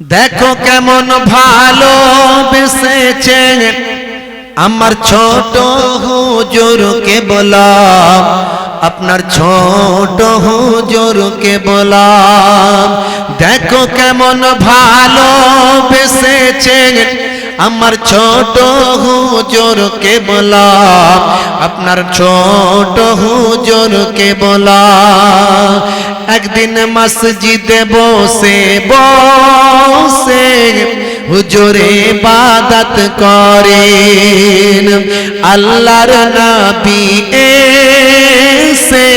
দেখো কেমন ভালো বেসেছে। আমার ছোট হুজুরকে বলাম, আপনার ছোট হুজুরকে বলাম, দেখো কেমন ভালো বেসেছে। আমার ছোট হুজুরকে বলা আপনার ছোট হুজুরকে বলা একদিন মসজিদে বসে বসে হুজুরে বাদাত করেন। আল্লাহর নবী এসে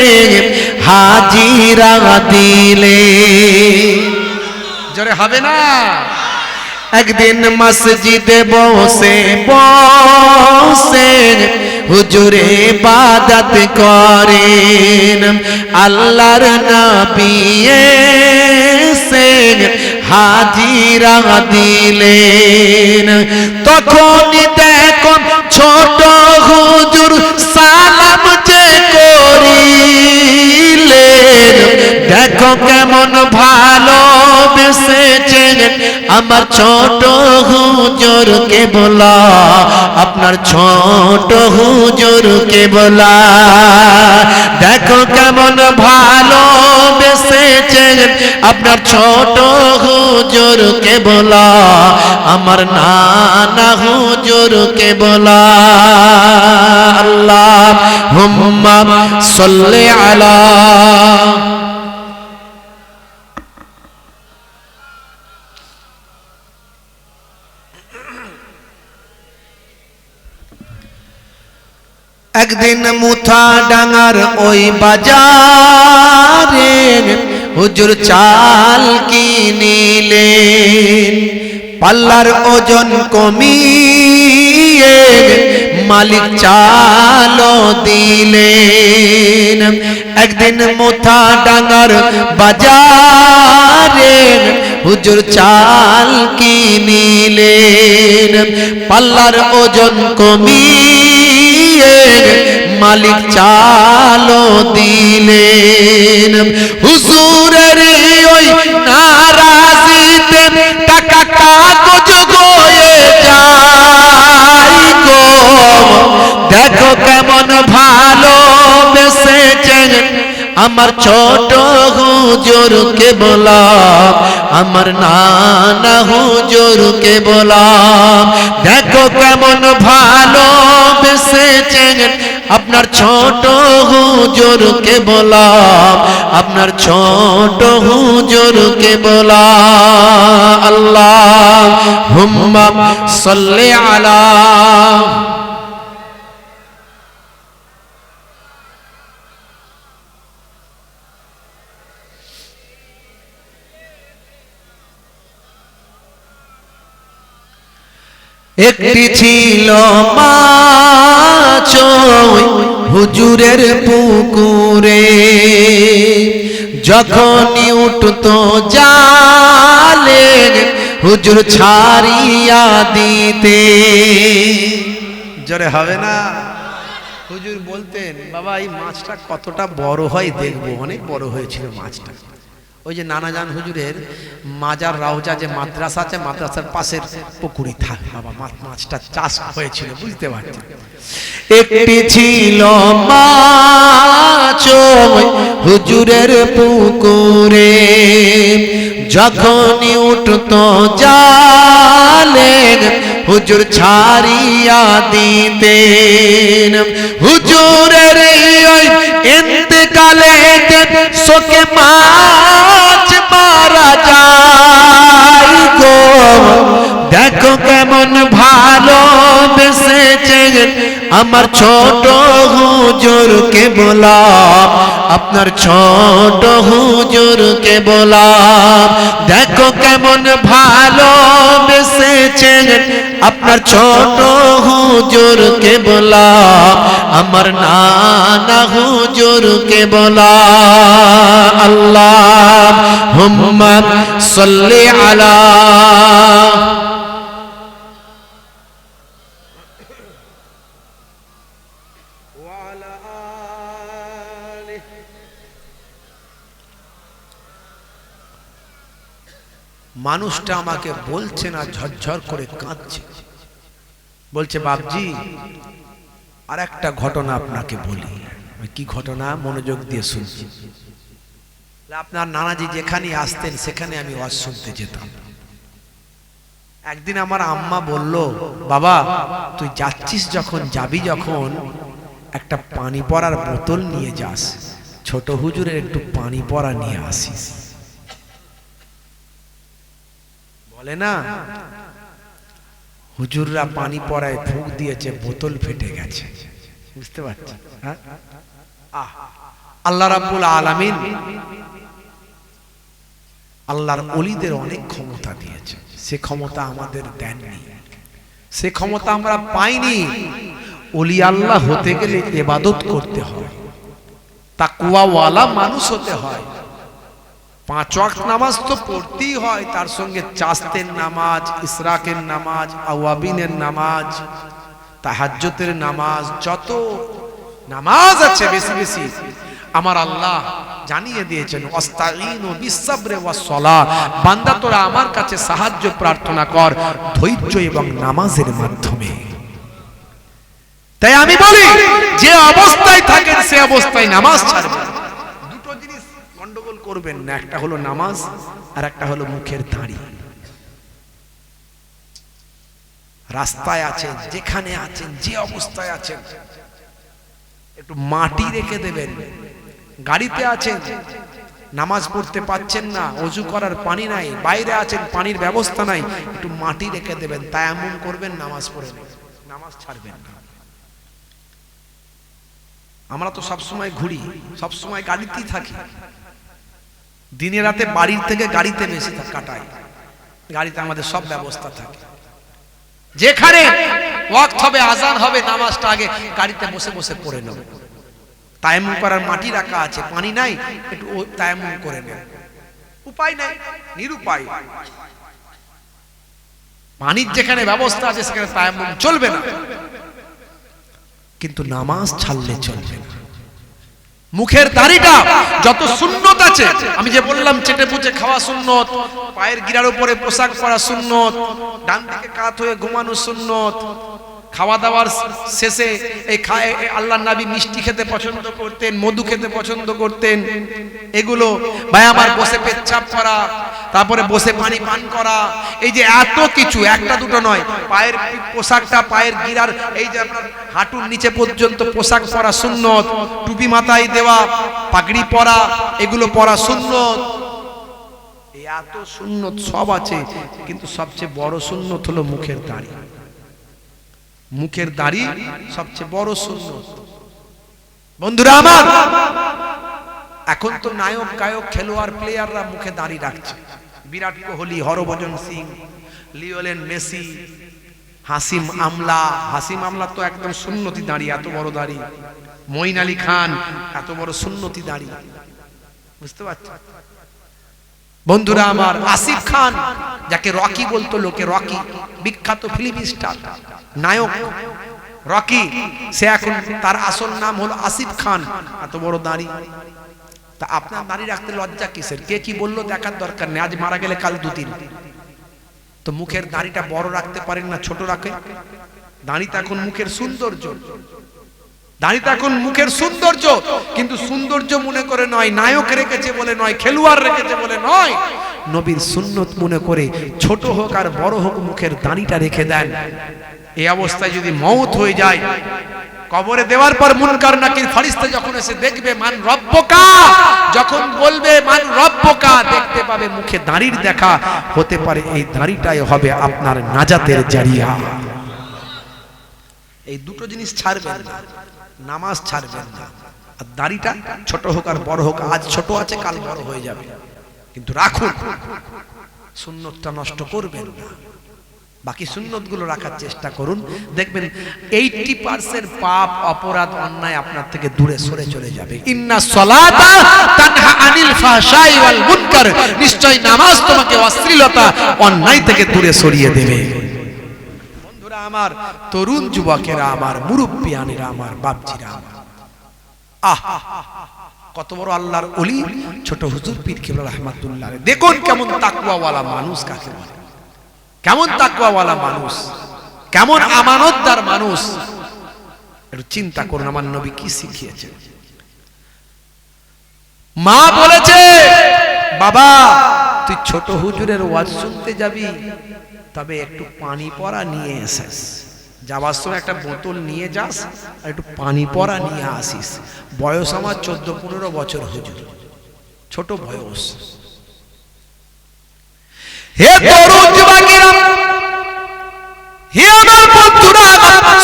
হাজিরা দিলে জোরে হবে না? একদিন মসজিদে বসে বসে হুজুরে বাদাত করেন। আল্লাহর নবী এসে হাজিরা দিলেন। তখনই দেখুন ছোট হুজুর সালাম যে করিলেন। দেখো কেমন ভালো বেসেছেন আমার ছোট হুজুরকে বলা, আপনার ছোট হুজুরকে বলা। দেখো কেমন ভালো বেসেছেন আপনার ছোট হুজুরকে বলা, আমার নানা হুজুরকে বলা। আল্লাহ হুম্মা সাল্লি আলা একদিন মুথা ডাঙার ওই বাজারে হুজুর চাল কিনিলেন। পাল্লার ওজন কমিয়ে মালিক চাল দিলেন। একদিন মুথা ডাঙার বাজারে হুজুর চাল কিনিলেন। পাল্লার ওজন কমিয়ে মালিক চালো দিলেন। হুজুরের ওই নারাজিতে টাকা কাগজ গয়ে যায় গো। দেখো কেমন ভালো বেসেছেন আমার ছোট হুজুরকে বলাম আমার নানা হুজুরকে বলাম দেখো কেমন ভালো বেসেছেন আপনার ছোট হুজুরকে বলাম আপনার ছোট হুজুরকে বলাম আল্লাহ হুম্মা সাল্লি আলা একটি ছিল মাছ হুজুরের পুকুরে। যখনই উঠতো জালে হুজুর ছাড়িয়া দিতে। জরে হবে না? হুজুর বলতেন, বাবা, এই মাছটা কতটা বড় হয় দেখব। অনেক বড় হয়েছিল মাছটা। ওই যে নানাজান হুজুরের মাজার রাউজা যে মাদ্রাসা আছে, মাদ্রাসার পাশের পুকুরি থাকে বাবা মাছ মাছটা চাষ হয়েছিল, বুঝতে পারছি একটি ছিল মাছ হুজুরের পুকুরে। যখনই উঠতো জালে হুজুর ছাড়িয়া দিতেন। হুজুরের ওই ইন্তকালে শোকে মাছ আমার ছোট হুজুরকে বলাম? আপনার ছোট হুজুরকে বলাম? দেখো কেমন ভালো বেসেছেন আপনার ছোট হুজুরকে বলাম? আমার নানা হুজুরকে বলাম? আল্লাহ হুম্মা সাল্লি আলা মানুষটা আমাকে বলছে না, ঝরঝর করে কাঁদছে। বলছে, বাপজি আর একটা ঘটনা আপনাকে বলি। কি ঘটনা? মনোযোগ দিয়ে শুনছি। আপনার নানাজি যেখানে আসতেন, সেখানে আমি ওয়াজ শুনতে যেতাম। একদিন আমার আম্মা বলল, বাবা, তুই যাচ্ছিস যখন, যাবি যখন, একটা পানি পড়ার বোতল নিয়ে যাস। ছোট হুজুরের একটু পানি পড়া নিয়ে আসিস। বলে না। হুজুররা পানি পড়ায় ফুক দিয়েছে, বোতল ফেটে গেছে। বুঝতে পারছি হ্যাঁ? আল্লাহ রাব্বুল আলামিন আল্লাহর অলিদের অনেক ক্ষমতা দিয়েছে। সে ক্ষমতা আমাদের দেননি। সে ক্ষমতা আমরা পাইনি। অলি আল্লাহ হতে গেলে এবাদত করতে হয়। তাকুয়াওয়ালা মানুষ হতে হয়। পাঁচ ওয়াক্ত নামাজ তো পড়তেই হয়, তার সঙ্গে চাস্তের নামাজ, ইসরাকের নামাজ, আওয়াবিনের নামাজ তাহাজ্জতের নামাজ, যত নামাজ আছে বেশি বেশি, আমার আল্লাহ জানিয়ে দিয়েছেন অস্তাইনু বিসাবরে ওয়াস সালাহ বান্দা তোরা আমার কাছে সাহায্য প্রার্থনা কর, ধৈর্য এবং নামাজের মাধ্যমে। তাই আমি বলি, যে অবস্থায় থাকেন সে অবস্থায় নামাজ ছাড়বেন। করবেন না, একটা হলো নামাজ আর একটা হলো মুখের দাড়ি। রাস্তায় আছেন, যেখানে আছেন, যে অবস্থায় আছেন, একটু মাটি রেখে দেবেন। গাড়িতে আছেন, নামাজ পড়তে পাচ্ছেন না, অজু করার পানি নাই, বাইরে আছেন, পানির ব্যবস্থা নাই, একটু মাটি রেখে দেবেন তাই এমন করবেন, নামাজ পড়ে নামাজ ছাড়বেন না। আমরা তো সব সময় ঘুরি সব সময় গাড়িতেই থাকি। দিনে রাতে বাড়ির থেকে গাড়িতে বেশি কাটায়। গাড়িতে আমাদের সব ব্যবস্থা থাকে। যেখানে ওয়াক্ত হবে, আজান হবে, নামাজটা আগে গাড়িতে বসে বসে পড়ে নেব। তায়াম্মুম করার মাটি রাখা আছে, পানি নাই, একটু ও তায়াম্মুম করে নেব। উপায় নাই, নিরুপায়। পানির যেখানে ব্যবস্থা আছে, সেখানে তায়াম্মুম চলবে না। কিন্তু নামাজ ছাড়লে চলবে না। মুখের দাড়িটা যত সুন্নত আছে, আমি যে বললাম চেটে পুচে খাওয়া সুন্নত, পায়ের গিরার উপরে পোশাক পরা সুন্নত, ডান দিকে কাত হয়ে ঘুমানো সুন্নত খাওয়া দাওয়ার শেষে এই খায় আল্লাহ নবী মিষ্টি খেতে পছন্দ করতেন, মধু খেতে পছন্দ করতেন। এগুলো, ভাই, আমার বসে পেচ্ছাপ করা, তারপরে বসে পানি পান করা। এই যে এত কিছু, একটা দুটো নয়, পায়ের পোশাকটা, পায়ের গিরার, এই যে আপনার হাঁটুর নিচে পর্যন্ত পোশাক পরা সুন্নত, টুপি মাথায় দেওয়া, পাগড়ি পরা, এগুলো পরা সুন্নত। এত সুন্নত সব আছে, কিন্তু সবচেয়ে বড় সুন্নত হলো মুখের দাড়ি। মুখের দাড়ি সবচেয়ে বড় সুন্নত বন্ধুরা আমার, এখন তো নায়ক, গায়ক, খেলোয়াড় প্লেয়াররা মুখে দাড়ি রাখছে। Virat Kohli, Harbhajan Singh Lionel Messi, Hashim Amla. Hashim Amla তো একদম সুন্নতি দাঁড়ি, এত বড় দাড়ি। মঈন আলী খান, এত বড় সুন্নতি দাড়ি। বুঝতে পারছ? বন্ধুরা আমার, আসিফ খান, যাকে রকি বলতো লোকে রকি, বিখ্যাত ফিল্ম স্টার। নায়ক রকি, সে এখন তার আসল নাম হলো আসিফ খান। এত বড় দাঁড়ি তা আপনার দাড়ি রাখতে লজ্জা কিসের? কে কি বলল দেখার দরকার নেই, আজ মারা গেলে কাল দুদিন। তো মুখের দাড়িটা বড় রাখতে পারেন না, ছোট রাখে। দাড়িটা এখন মুখের সৌন্দর্য। দাড়িটা এখন মুখের সৌন্দর্য। কিন্তু সৌন্দর্য মনে করে নয়, নায়ক রেখেছে বলে নয়, খেলোয়াড় রেখেছে বলে নয়। নবীর সুন্নত মনে করে ছোট হোক আর বড় হোক মুখের দাড়িটা রেখে দেন। এই অবস্থায় যদি মৌত হয়ে যায়, কবরে দেওয়ার পর মুনকার নাকির ফারিস্তা যখন এসে দেখবে, মান রব্বকা, যখন বলবে, মান রব্বকা, দেখতে পাবে মুখে দাড়ির দেখা, হতে পারে এই দাড়িটাই হবে আপনার নাজাতের জারিয়া। এই দুটো জিনিস ছাড়বেন নামাজ ছাড়বেন না। আর দাড়িটা ছোট হোক আর বড় হোক, আজ ছোট আছে, কাল বড় হয়ে যাবে। কিন্তু রাখুন, সুন্নতটা নষ্ট করবেন না। বাকি সুন্নতগুলো রাখার চেষ্টা করুন। দেখবেন এইটি পার্সেন্ট পাপ, অপরাধ, অন্যায় আপনার থেকে দূরে সরে চলে যাবে। ইন্না সলাতা তানহা আনিল ফাহশাই ওয়াল মুনকার। নিশ্চয় নামাজ তোমাকে অশ্লীলতা, অন্যায় থেকে দূরে সরিয়ে দেবে। বন্ধুরা আমার, তরুণ যুবকেরা আমার, মুরব্বিয়ানেরা আমার, বাপজিরা আমার। আহ! কত বড় আল্লাহর অলি ছোট হুজুর পীর কেবলা রহমাতুল্লাহ দেখুন কেমন তাকুয়াওয়ালা মানুষ কাকে বলে। কেমন তাকুয়াওয়ালা মানুষ? কেমন আমানতদার মানুষ? একটু চিন্তা করুন আমার নবী কি শিখিয়েছেন? মা বলেছে বাবা তুই ছোট হুজুরের ওয়াজ শুনতে যাবি তবে একটু পানি পড়া নিয়ে এসেস। যাবার সময় একটা বোতল নিয়ে যাস আর একটু পানি পড়া নিয়ে আসিস। বয়স আমার চোদ্দ পনেরো বছর হুজুর। ছোট বয়স। হে তরুণ যুবকেরা হে আমার বন্ধুরা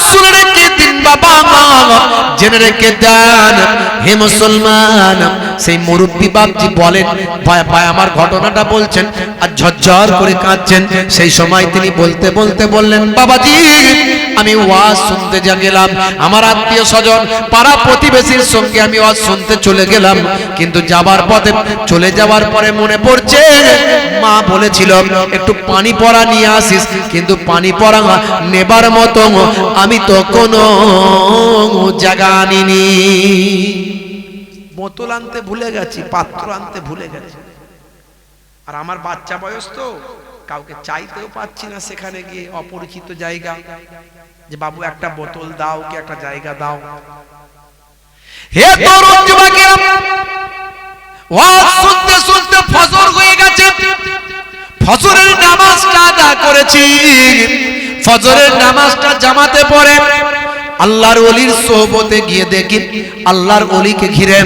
শুনে রেখে দিন বাবা মা জেনে রেখে দেন হে মুসলমান সেই মুরব্বী বাপজি বলেন, ভাই ভাই, আমার ঘটনাটা বলছেন আর ঝরঝর করে কাঁদছেন। সেই সময় তিনি বলতে বলতে বললেন, বাবাজি, আমি ওয়াজ শুনতে যা গেলাম। আমার আত্মীয় স্বজন পাড়া প্রতিবেশীর সঙ্গে আমি ওয়াজ শুনতে চলে গেলাম। কিন্তু যাবার পথে, চলে যাওয়ার পরে মনে পড়ছে, মা বলেছিল, একটু পানি পড়া নিয়ে আসিস, কিন্তু পানি পড়া নেবার মতো আমি তো কোনো জায়গা আনিনি। বোতল আনতে ভুলে গেছি, পাত্র আনতে ভুলে গেছি। আর আমার বাচ্চা বয়স তো, কাউকে চাইতেও পাচ্ছি না সেখানে গিয়ে অপরিচিত জায়গা। যে বাবু, একটা বোতল দাও কি একটা জায়গা দাও। হে তরুণ ওয়াজ শুনতে শুনতে ফজর হয়ে গেছে। ফজরের নামাজটা আদা করেছি। ফজরের নামাজটা জামাতে পড়ে। আল্লাহর অলির সোহবতে গিয়ে দেখি আল্লাহর অলিকে ঘিরে,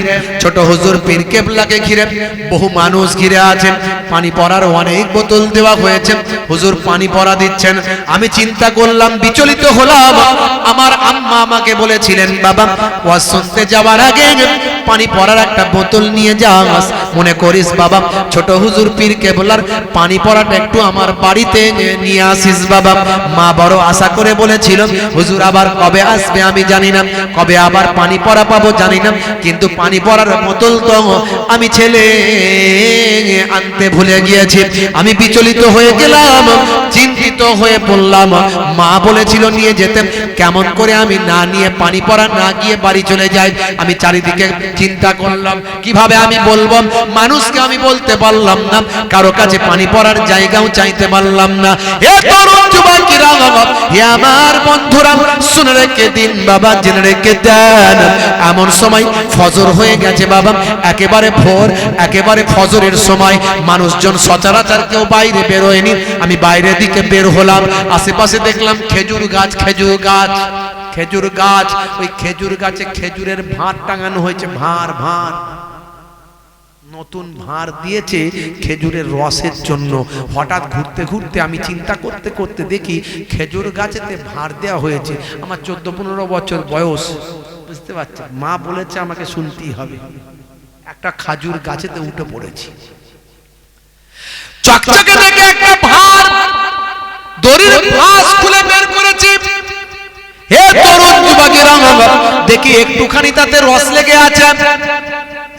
ছোট হুজুর পীর কেবলাকে ঘিরে, বহু মানুষ ঘিরে আছেন পানি পড়ার অনেক বোতল দেওয়া হয়েছে। হুজুর পানি পড়া দিচ্ছেন। আমি চিন্তা করলাম, বিচলিত হলাম। আমার আম্মা আমাকে বলেছিলেন, বাবা, ওয়াজ শুনতে যাওয়ার আগে পানি পড়ার একটা বোতল নিয়ে যাস। মনে করিস বাবা, ছোট হুজুর পীর কেবলার পানি পড়াটা একটু আমার বাড়িতে নিয়ে আসিস বাবা। মা বড় আশা করে বলেছিল, হুজুর আবার কবে আসবে আমি জানি না, কবে আবার পানি পড়া পাবো জানি না, কিন্তু পানি পড়ার বোতল তো আমি ছেলে আনতে ভুলে গিয়েছি। আমি বিচলিত হয়ে গেলাম, চিন্তিত হয়ে পড়লাম। মা বলেছিল নিয়ে যেতে, কেমন করে আমি না নিয়ে পানি পড়া না গিয়ে বাড়ি চলে যাই। আমি চারিদিকে চিন্তা করলাম, কীভাবে আমি বলব? মানুষকে আমি বলতে পারলাম না, কারও কাছে পানি পড়ার জায়গাও চাইতে পারলাম না। তরুণ হে আমার বন্ধুরা, শুনে রেখে দিন বাবা, জেনে রেখে দেন। এমন সময় ফজর হয়ে গেছে বাবা, একেবারে ভোর, একেবারে ফজরের সময়। মানুষজন সচরাচর কেউ বাইরে বেরোয়নি, আমি বাইরের দিকে বের হলাম, আশেপাশে দেখলাম খেজুর গাছ খেজুর গাছ খেজুর গাছ, ওই খেজুর গাছে খেজুরের ভাঁড় টাঙানো হয়েছে, ভাঁড় ভাঁড়। নতুন ভাঁড় দিয়েছে খেজুরের রসের জন্য। হঠাৎ ঘুরতে ঘুরতে আমি চিন্তা করতে করতে দেখি খেজুর গাছেতে ভাঁড় দেওয়া হয়েছে। আমার চোদ্দ পনেরো বছর বয়স। বুঝতে পারছেন? মা বলেছে আমাকে শুনতেই হবে। একটা খাজুর গাছেতে উঠে পড়েছি। একটা ভাঁড় দড়ির খুলে বের করেছি। দেখি একটুখানি তাতে রস লেগে আছে।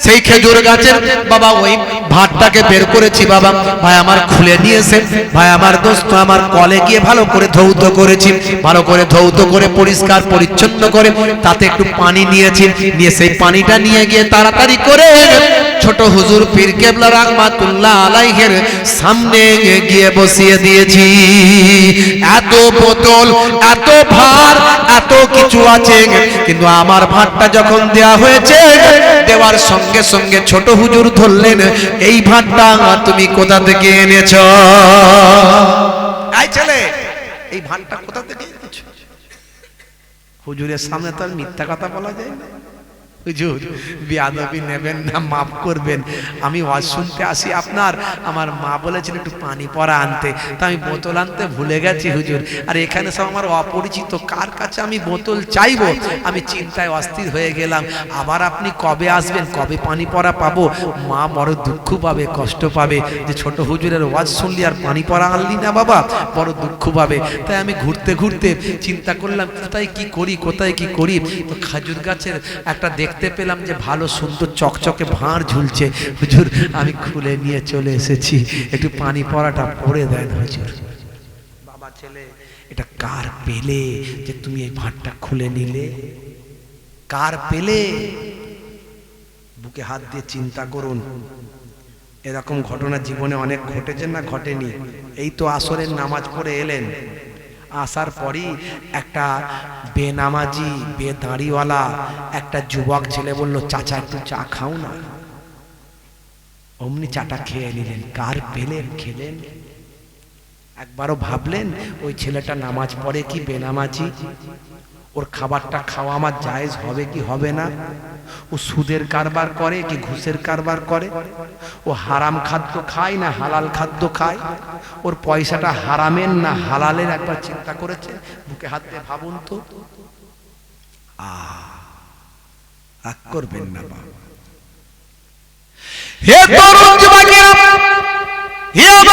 সেই খেজুর গাছের, বাবা, ওই ভাতটাকে বের করেছি, বাবা। ভাই আমার খুলে নিয়েছে। ভাই আমার দোস্ত, আমার কলে গিয়ে ভালো করে ধৌত করেছি। ভালো করে ধৌত করে পরিষ্কার, পরিচ্ছন্ন করে তাতে একটু পানি নিয়েছি। নিয়ে সেই পানিটা নিয়ে গিয়ে তাড়াতাড়ি করে ছোট হুজুর পীর কেবলা রাহমাতুল্লাহ আলাইহের সামনে গিয়ে বসিয়ে দিয়েছি। এত বোতল, এত ভার, এত কিছু আছে। কিন্তু আমার ভাতটা যখন দেয়া হয়েছে দেওয়ার সঙ্গে সঙ্গে ছোট হুজুর ধরলেন, এই ভাতটা তুমি কোথা থেকে এনেছ? ছেলে, এই ভাতটা কোথা থেকে এনেছ? হুজুরের সামনে তো আর মিথ্যা কথা বলা যায় না। হুজুর, বিয়াদবি নেবেন না, মাফ করবেন। আমি ওয়াজ শুনতে আসি আপনার, আমার মা বলেছিল একটু পানি পরা আনতে, তা আমি বোতল আনতে ভুলে গেছি হুজুর। আর এখানে সব আমার অপরিচিত, কার কাছে আমি বোতল চাইব? আমি চিন্তায় অস্থির হয়ে গেলাম। আবার আপনি কবে আসবেন, কবে পানি পরা পাবো? মা বড় দুঃখ পাবে, কষ্ট পাবে। যে ছোট হুজুরের ওয়াজ শুনলি আর পানি পরা আনলি না বাবা, বড় দুঃখ পাবে। তাই আমি ঘুরতে ঘুরতে চিন্তা করলাম, কোথায় কি করি, কোথায় কি করি? তো খাজুর গাছের একটা দেখতে পেলাম যে ভালো সুন্দর চকচকে ভাঁড় ঝুলছে। হুজুর, আমি খুলে নিয়ে চলে এসেছি। একটু পানি পড়াটা পরে দেন হুজুর। বাবা ছেলে, এটা কার পেলে যে তুমি এই ভাঁড়টা খুলে নিলে? কার পেলে? বুকে হাত দিয়ে চিন্তা করুন। এরকম ঘটনা জীবনে অনেক ঘটেছে না ঘটেনি? এই তো আসরের নামাজ পড়ে এলেন। আসার পরই একটা বেনামাজি, বেদাঁড়িওয়ালা একটা যুবক ছেলে বলল, চাচা, একটু চা খাও না। অমনি চাটা খেয়ে নিলেন। কার পেলেন, খেলেন? একবারও ভাবলেন, ওই ছেলেটা নামাজ পড়ে কি বেনামাজি? ওর খাবারটা খাওয়া আমার জায়েজ হবে কি হবে না? ও সুদের কারবার করে কি ঘুষের কারবার করে? ও হারাম খাদ্য খায় না হালাল খাদ্য খায়? ওর পয়সাটা হারামের না হালালের একবার চিন্তা করেছে? বুকে হাত দিয়ে ভাবুন তো। আ করবেন না বাবা। হে তরুণ যুবকেরা! পীর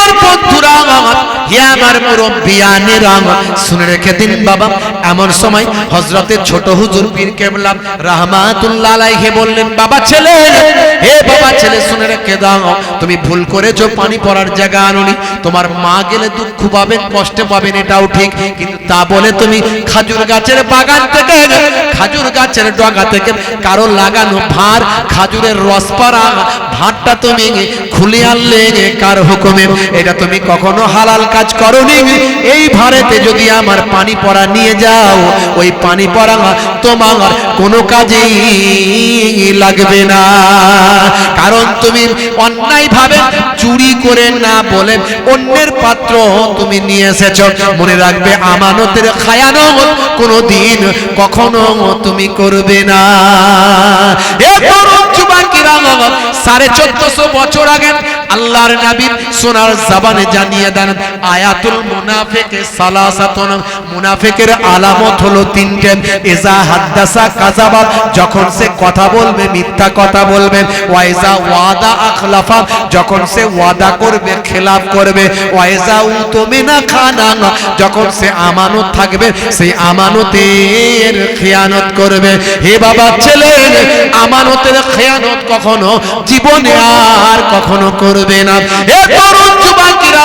তুমি ভুল করেছ, পানি পড়ার জায়গা তোমার মা গেলে দুঃখ পাবেন, কষ্ট পাবেন, এটাও ঠিক। কিন্তু তা বলে তুমি খাজুর গাছের বাগান থেকে, খাজুর গাছের ডগা থেকে কারও লাগানো ভার, খাজুরের রস পাড়া ভাতটা তুমি খুলে আনলে, কার হুকুমে এটা তুমি কখনো হালাল কাজ করনি। এই ভারেতে যদি আমার পানি পড়া নিয়ে যাও, ওই পানি পড়া তোমার কোনো কাজেই লাগবে না। কারণ তুমি অন্যায় ভাবে চুরি করে না বলে অন্যের পাত্র তুমি নিয়ে এসেছ। মনে রাখবে আমানতের খায়ানত কোনো দিন কখনো তুমি করবে না। সাড়ে চোদ্দশো বছর আগে আল্লাহর নবী সোনার জবানে জানিয়ে দেন, আয়াতুল মুনাফিকে সালাসাতুন। মুনাফিকের আলামত হলো তিনটে। ইজা হাদ্দাসা কাযাবা যখন সে কথা বলবে, মিথ্যা কথা বলবে। ওয়াইজা ওয়াদা আখলাফা। যখন সে ওয়াদা করবে, খেলাফ করবে। ওয়াইজা উতমিনা খানা যখন সে আমানত থাকবে, সেই আমানতের খেয়ানত করবে। হে বাবা ছেলে, আমানতের খেয়ানত কখনো, জীবনে আর কখনো করবে না। হে তরুণ যুবকেরা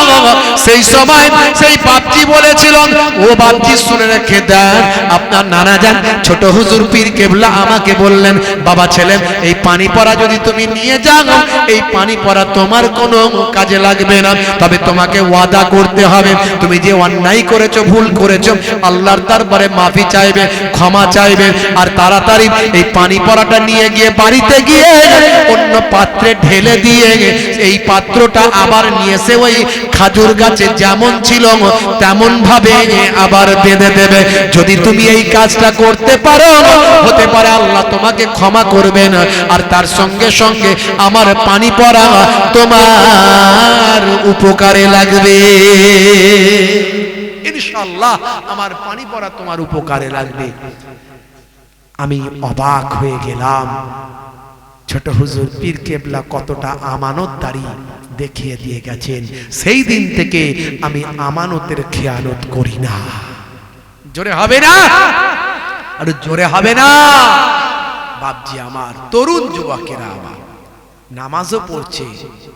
সেই সময় সেই বাপজি বলেছিলেন ও বাপজি শুনে রেখে দেন, আপনার নানা যান, ছোট হুজুর পীর কেবলা আমাকে বললেন, বাবা ছেলে, এই পানি পড়া যদি তুমি নিয়ে যাও, এই পানি পড়া তোমার কোনো কাজে লাগবে না। তবে তোমাকে ওয়াদা করতে হবে। তুমি যে অন্যায় করেছ, ভুল করেছ, আল্লাহর দরবারে মাফি চাইবে, ক্ষমা চাইবে, আর তাড়াতাড়ি এই পানি পড়াটা নিয়ে গিয়ে বাড়িতে গিয়ে অন্য পাত্রে ঢেলে দিয়ে এই পাত্রটা আবার নিয়ে এসে ওই খাজুর গাছে, যেমন ছিল, তেমন ভাবে আবার বেঁধে দেবে। যদি তুমি এই কাজটা করতে পারো, হতে পারে আল্লাহ তোমাকে ক্ষমা করবেন। আর তার সঙ্গে সঙ্গে আমার পানি পড়া তোমার উপকারে লাগবে। ইনশাআল্লাহ আমার পানি পড়া তোমার উপকারে লাগবে। আমি অবাক হয়ে গেলাম। ছোট হুজুর পীর কেবলা কতটা আমানতদারি দেখিয়ে দিয়ে গেছেন। সেই দিন থেকে আমি আমানতের খেয়ানত করি না। জোরে হবে না? আর জোরে হবে না? বাপজি আমার তরুণ যুবকেরা আমার নামাজও পড়ছে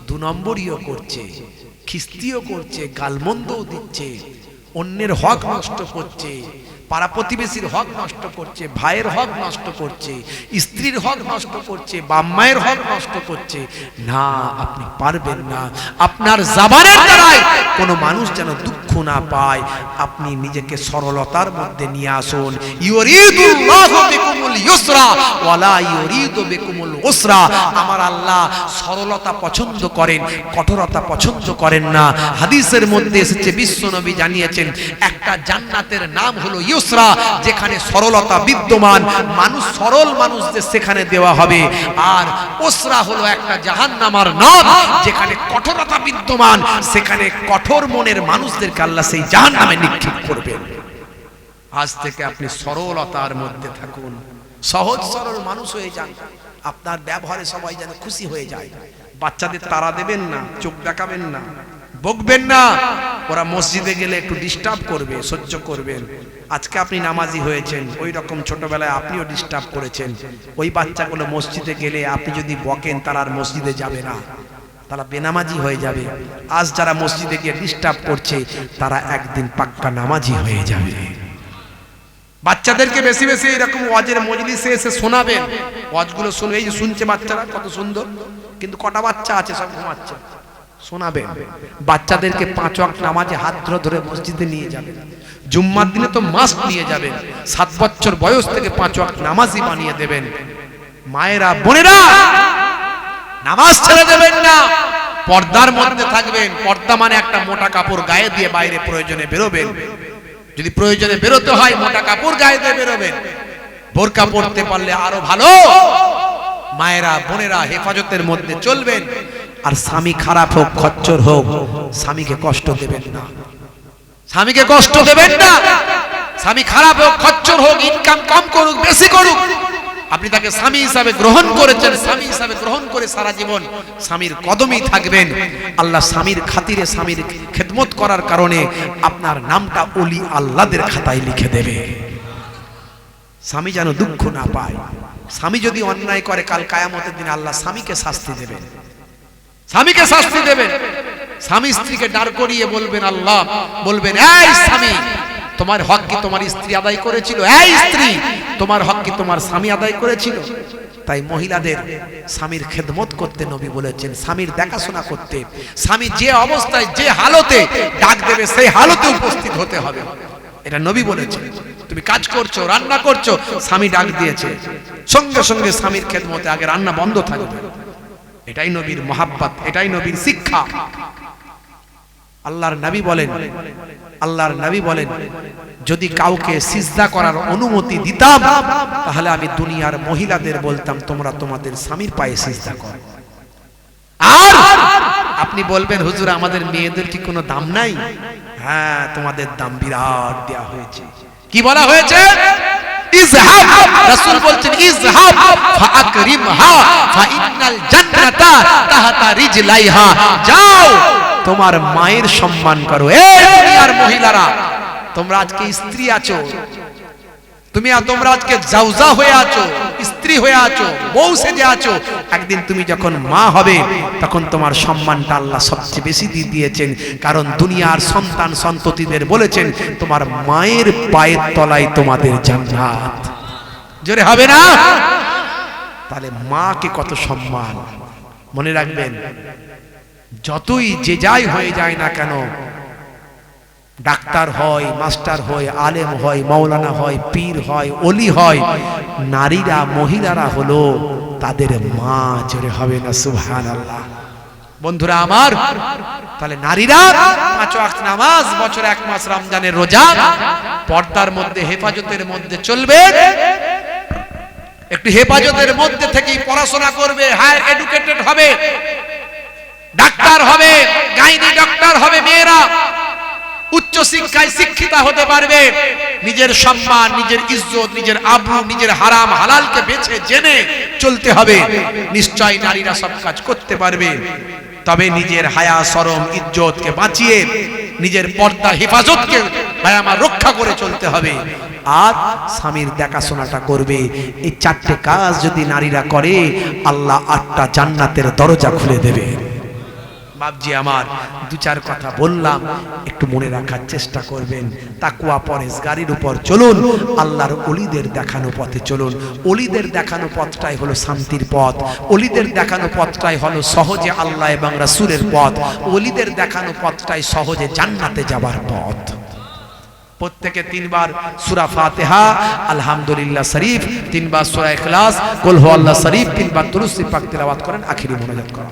দু নম্বরইও করছে খিস্তিও করছে গালমন্দও দিচ্ছে অন্যের হক নষ্ট করছে পাড়া প্রতিবেশীর হক নষ্ট করছে, ভাইয়ের হক নষ্ট করছে, স্ত্রীর হক নষ্ট করছে বাম্মায়ের হক নষ্ট করছে। না, আপনি পারবেন না। আপনার জাবানের দ্বারাই কোনো মানুষ যেন দুঃখ না পায়। আপনি নিজেকে সরলতার মধ্যে নিয়ে আসুন। আমার আল্লাহ সরলতা পছন্দ করেন, কঠোরতা পছন্দ করেন না। হাদিসের মধ্যে এসেছে বিশ্বনবী জানিয়েছেন, একটা জান্নাতের নাম হলো ইউসরা যেখানে সরলতা বিদ্যমান, মানুষ সরল মানুষদের সেখানে দেওয়া হবে। আর ওসরা হলো একটা জাহান্নামার নাম, যেখানে কঠোরতা বিদ্যমান, সেখানে কঠোর মনের মানুষদেরকে আল্লাহ সেই জাহান্নামে নিক্ষেপ করবেন। আজ থেকে আপনি সরলতার মধ্যে থাকুন। সহজ সরল মানুষ হয়ে যান। আপনার ব্যবহারে সবাই যেন খুশি হয়ে যায়। বাচ্চাদের তারা দেবেন না, চোখ দেখাবেন না। বকবেন না। ওরা মসজিদে গেলে একটু ডিস্টার্ব করবে, সহ্য করবেন। আজকে আপনি নামাজি হয়েছেন, ওই রকম ছোটবেলায় আপনিও ডিস্টার্ব করেছেন। ওই বাচ্চাগুলো মসজিদে গেলে আপনি যদি বকেন, তারা আর মসজিদে যাবে না। তারা বেনামাজি হয়ে যাবে। আজ যারা মসজিদে গিয়ে ডিস্টার্ব করছে, তারা একদিন পাক্কা নামাজি হয়ে যাবে। বাচ্চাদেরকে বেশি বেশি এরকম ওয়াজের মজলিসে এসে শোনাবেন। ওয়াজগুলো শুনে, এই যে শুনছে বাচ্চারা, কত সুন্দর। কিন্তু কটা বাচ্চা আছে, সব ঘুমাচ্ছে। শোনাবেন। বাচ্চাদেরকে পাঁচ ওয়াক্ত নামাজে হাত ধরে ধরে মসজিদে নিয়ে যাবেন। জুম্মার দিনে তো নিয়ে যাবেন। সাত বছর বয়স থেকে পাঁচ ওয়াক্ত নামাজই বানিয়ে দেবেন। মায়েরা, বোনেরা, নামাজ ছেড়ে দেবেন না। পর্দার মধ্যে থাকবেন। পর্দা মানে একটা মোটা কাপড় গায়ে দিয়ে বাইরে প্রয়োজনে বেরোবেন। যদি প্রয়োজনে বেরোতে হয়, মোটা কাপড় গায়ে দিয়ে বেরোবেন। বোরকা পড়তে পারলে আরও ভালো। মায়েরা, বোনেরা হেফাজতের মধ্যে চলবেন। আর স্বামী খারাপ হোক, খচ্চর হোক, স্বামীকে কষ্ট দেবেন না। স্বামীকে কষ্ট দেবেন না। স্বামী খারাপ হোক, খচ্চর হোক ইনকাম কম করুক, বেশি করুক। আপনি তাকে স্বামী হিসাবে গ্রহণ করেছেন, স্বামী হিসাবে গ্রহণ করে সারা জীবন স্বামীর কদমেই থাকবেন। আল্লাহ স্বামীর খাতিরে স্বামীর খেদমত করার কারণে আপনার নামটা অলি আল্লাহদের খাতায় লিখে দেবে। স্বামী যেন দুঃখ না পায়। স্বামী যদি অন্যায় করে, কাল কায়ামতের দিন আল্লাহ স্বামীকে শাস্তি দেবেন। স্বামীকে শাস্তি দেবেন স্বামী স্ত্রীকে দাঁড় করিয়ে বলবেন, আল্লাহ, বলবেন, এই স্বামী, তোমার হক কি তোমার স্ত্রী আদায় করেছিল? এই স্ত্রী, তোমার হক কি তোমার স্বামী আদায় করেছিল? তাই মহিলাদের স্বামীর খেদমত করতে নবী বলেছেন, স্বামীর দেখাশোনা করতে। স্বামী যে অবস্থায়, যে হালতে ডাক দেবে, সেই হালতে উপস্থিত হতে হবে। এটা নবী বলেছেন। তুমি কাজ করছ, রান্না করছ, স্বামী ডাক দিয়েছে। সঙ্গে সঙ্গে স্বামীর খেদমতে আগে রান্না বন্ধ থাকবে। এটাই নবীর মহাব্বত, এটাই নবীর শিক্ষা। আল্লাহর নবী বলেন, আল্লাহর নবী বলেন, যদি কাউকে সিজদা করার অনুমতি দিতাম, তাহলে আমি দুনিয়ার মহিলাদের বলতাম, তোমরা তোমাদের স্বামীর পায়ে সিজদা করো। আর আপনি বলবেন, হুজুর, আমাদের মেয়েদের কি কোনো দাম নাই? হ্যাঁ তোমাদের দাম বিরাট দেয়া হয়েছে। কি বলা হয়েছে? ইজহাব রাসূল বলছেন ইজহাব ফাকরিমহা ফাইনাল জান্নাতা তাহতা রিজলাইহা যাও তোমার মায়ের সম্মান করো। এই দুনিয়ার মহিলারা, তোমরা আজকে স্ত্রী আছো। তুমি তোমরা আজকে জাউজা হয়ে আছো, স্ত্রী হয়ে আছো, বউ সেজে আছো, একদিন তুমি যখন মা হবে, তখন তোমার সম্মানটা আল্লাহ সবচেয়ে বেশি দিয়ে দিয়েছেন। কারণ দুনিয়ার সন্তান সন্ততিদের বলেছেন, তোমার মায়ের পায়ের তলায় তোমাদের জান্নাত। জোরে হবে না? তাহলে মাকে কত সম্মান। মনে রাখবেন, যতই যে যাই হয়ে যায় না কেন ডাক্তার হয়, মাস্টার হয়, আলেম হয় মৌলানা হয়, পীর হয় অলি হয়, নারীরা, মহিলারা হলো তাদের মা, জোরে হবে না সুহান আল্লাহ বন্ধুরা আমার, তাহলে নারীরা পাঁচ ওয়াক্ত নামাজ, বছরে এক মাস রমজানের রোজা, পর্দার মধ্যে, হেফাজতের মধ্যে চলবে। একটু হেফাজতের মধ্যে থেকেই পড়াশোনা করবে হায়ার এডুকেটেড হবে। ডাক্তার হবে, গাইনি ডক্টর হবে, মেয়েরা শিক্ষায় শিক্ষিতা হতে পারবে। নিজের সম্মান, নিজের ইজ্জত, নিজের আবরু, নিজের হারাম, হালালকে বেছে জেনে চলতে হবে। নিশ্চয় নারীরা সব কাজ করতে পারবে। তবে নিজের হায়া, সরম, ইজ্জতকে বাঁচিয়ে নিজের পর্দা, হেফাজতকে ভাই আমার রক্ষা করে চলতে হবে। আর স্বামীর দেখাশোনাটা করবে। এই চারটে কাজ যদি নারীরা করে, আল্লাহ আটটা জান্নাতের দরজা খুলে দেবে। বাবজি আমার, দু চার কথা বললাম, একটু মনে রাখার চেষ্টা করবেন। তাকুয়া পরেশ গাড়ির উপর চলুন, আল্লাহর অলিদের দেখানো পথে চলুন। অলিদের দেখানো পথটাই হলো শান্তির পথ। অলিদের দেখানো পথটাই হলো সহজে আল্লাহ এবং রাসূলের পথ। অলিদের দেখানো পথটাই সহজে জান্নাতে যাবার পথ। প্রত্যেকে তিনবার সুরা ফাতেহা, আলহামদুলিল্লাহ শরীফ, তিনবার সূরা ইখলাস, কুল হুয়াল্লাহ শরীফ, তিনবার দুরূদ পাক তেলাওয়াত করেন, আখিরি মোনাজাত করা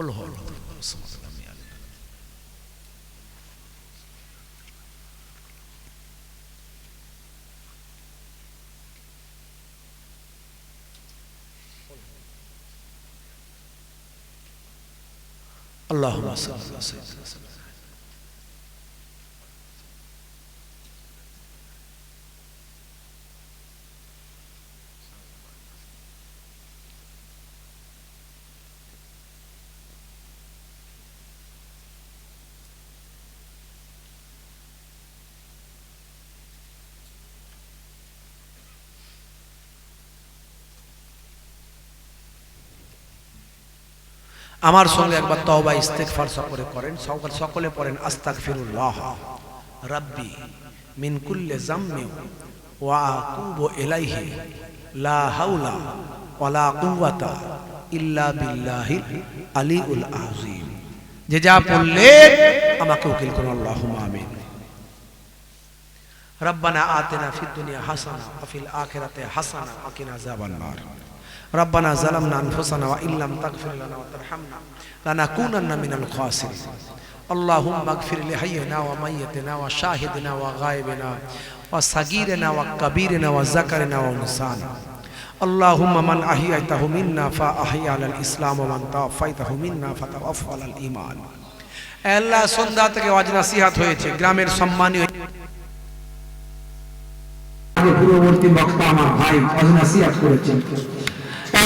قل هو الله أحد الصمد لم يلد আমার সঙ্গে একবার তওবা ইস্তেগফার সকলে করেন সকলে সকলে পড়েন আস্তাগফিরুল্লাহ রাব্বি মিন কুল্লি জাম্মি ওয়া আতুবু ইলাইহি লা হাওলা ওয়ালা কুওয়াতা ইল্লা বিল্লাহিল আলিউল আযীম যে যা পড়লেন আমাকে উকিল করুন আল্লাহুম্মা আমিন ربنا آتنا في الدنيا حسنة وفي الآخرة حسنة وقنا عذاب النار ربنا ظلمنا أنفسنا وإن لم تغفر لنا وترحمنا لنكونن من الخاسرين اللهم اغفر لحينا وميتنا وشاهدنا وغائبنا وصغيرنا وكبيرنا وذكرنا وانسانا اللهم من أحييته منا فأحيي على الإسلام ومن توفيته منا فتوفى على الإيمان আল্লাহ সন্ধ্যা থেকে ওয়াজ নাসিহাত হয়েছে গ্রামের সম্মানীয় আগে পূর্ববর্তী বক্তা আমার ভাই অজনাসিয়াত করেছেন